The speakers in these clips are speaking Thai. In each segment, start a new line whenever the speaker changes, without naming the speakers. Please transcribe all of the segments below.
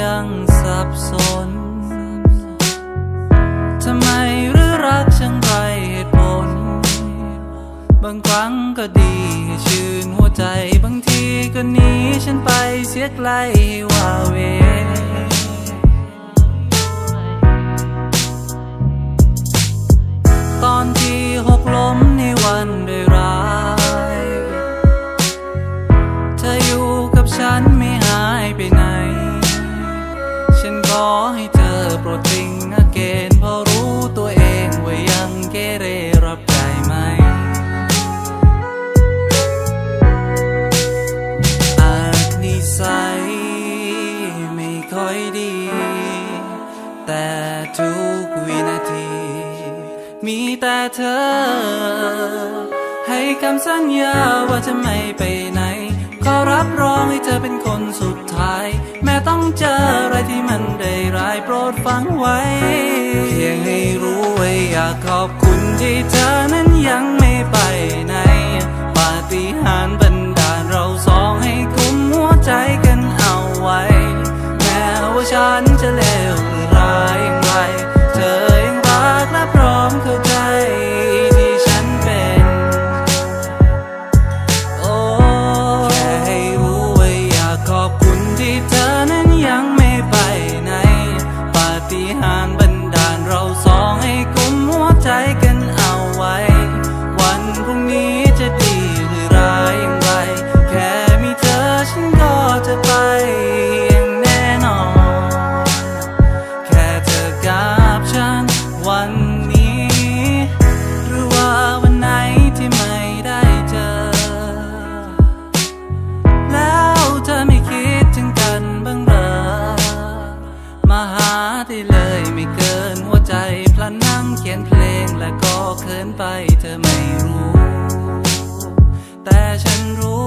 ยังสับสน ทำไมหรือรักช่างไรเหตุผล บางครั้งก็ดีชื่นหัวใจบางทีก็หนีฉันไปเสียไกลว่าเว แต่ทุกวินาที มีแต่เธอ ให้คำสัญญาว่าจะไม่ไปไหน ขอรับรองให้เธอเป็นคนสุดท้าย แม้ต้องเจออะไรที่มันได้ร้ายโปรดฟังไว้ เพียงให้รู้ไว้อยากขอบคุณที่เธอนั้นยัง ป ไปเธอไม่รู้ แต่ฉันรู้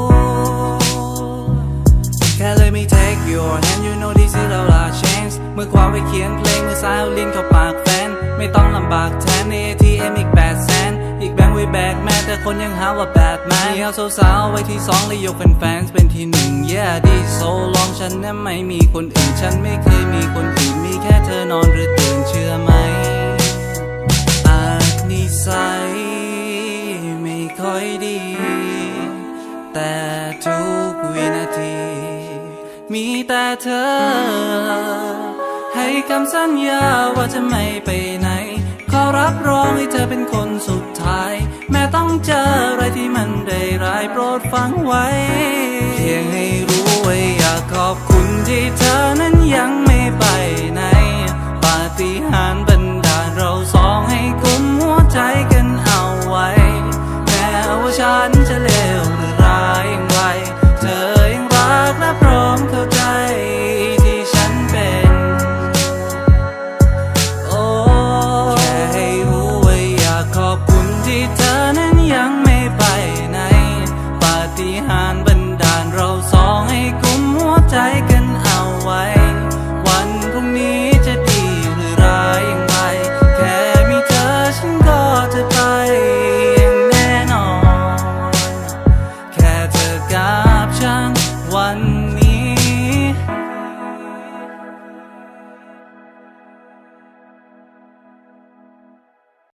แค่เลยไม่ take your hand you know this is our last chance มือขวาไว้เขียนเพลงมือซ้ายเอาลิ้นเข้าปากแฟน ไม่ต้องลำบากแทนใน ATM อีกแปดแสนอีกแบงค์ไว้แบกแม่แต่คนยังหาว่าแบดแมนมีเอาสาวๆไว้ที่สองเลยยกเป็นแฟนเป็นที่หนึ่ง yeah this so long ฉันนั้นไม่มีคนอื่น ฉันไม่เคยมีคนอื่น มีแค่เธอนอนหรือตื่นเชื่อไหม นิสัยไม่ค่อยดี แต่ทุกวินาที มีแต่เธอ ให้คำสัญญาว่าจะไม่ไปไหน ขอรับรองให้เธอเป็นคนสุดท้าย แม้ต้องเจออะไรที่มันได้ร้ายโปรดฟังไว้ เพียงให้รู้ไว้อยากขอบคุณที่เธอนั้นยังไม่ไปไหน